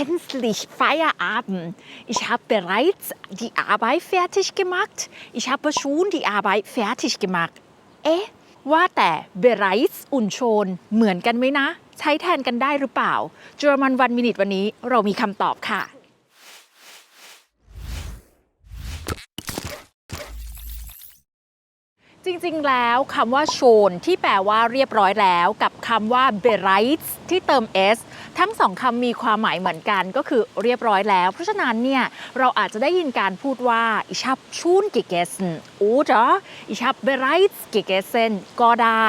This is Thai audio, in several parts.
endlich Feierabend. Ich habe bereits die Arbeit fertig gemacht. Ich habe schon die Arbeit fertig gemacht. เอ๊ะว่าแต่ bereits อุ่นโชน เหมือนกันไหมนะ ใช้แทนกันได้หรือเปล่า German One Minute วันนี้เรามีคำตอบค่ะ จริงๆ แล้วคำว่าโชนที่แปลว่าเรียบร้อยแล้ว กับคำว่า bereits ที่เติม s ทั้งสองคำมีความหมายเหมือนกันก็คือเรียบร้อยแล้ว เพราะฉะนั้นเนี่ยเราอาจจะได้ยินการพูดว่า ich habe schon gegessen oder ich habe bereits gegessen ก็ได้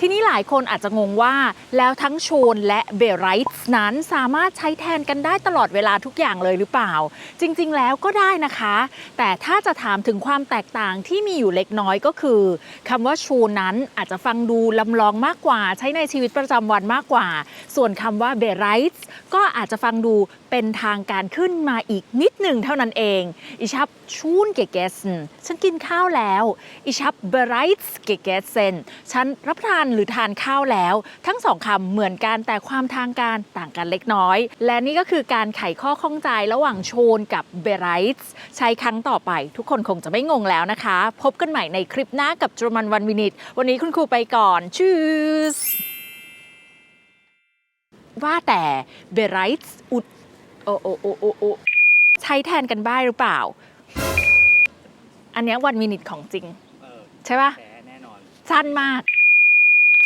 ทีนี้หลายคนอาจจะงงว่าแล้วทั้งโชนและ bereits นั้นสามารถใช้แทนกันได้ตลอดเวลาทุกอย่างเลยหรือเปล่า จริง ๆ แล้วก็ได้นะคะ แต่ถ้าจะถามถึงความแตกต่างที่มีอยู่เล็กน้อยก็คือคำว่าชูนั้นอาจจะฟังดูลำลองมากกว่า ใช้ในชีวิตประจำวันมากกว่า ส่วนคำว่า bereits ก็อาจจะฟังดูเป็นทางการขึ้นมาอีกนิดหนึ่งเท่านั้นเอง ich habe schon gegessen ฉันกินข้าวแล้ว ich habe bereits gegessen ฉันรับประทานหรือทานข้าวแล้ว ทั้งสองคำเหมือนกันแต่ความทางการต่างกันเล็กน้อย และนี่ก็คือการไขข้อข้องใจระหว่างโชนกับ bereits ใช้ครั้งต่อไปทุกคนคงจะไม่งงแล้วนะคะ พบกันใหม่ในคลิปหน้ากับ German One Minute วันนี้คุณครูไปก่อน Tschüss ว่าแต่ bereits อุดโอโอโอโอโอใช้แทนกันบ้างหรือเปล่า อันเนี้วันมินิทของจริงเออใช่ปะแพ้แน่นอน สั้นมาก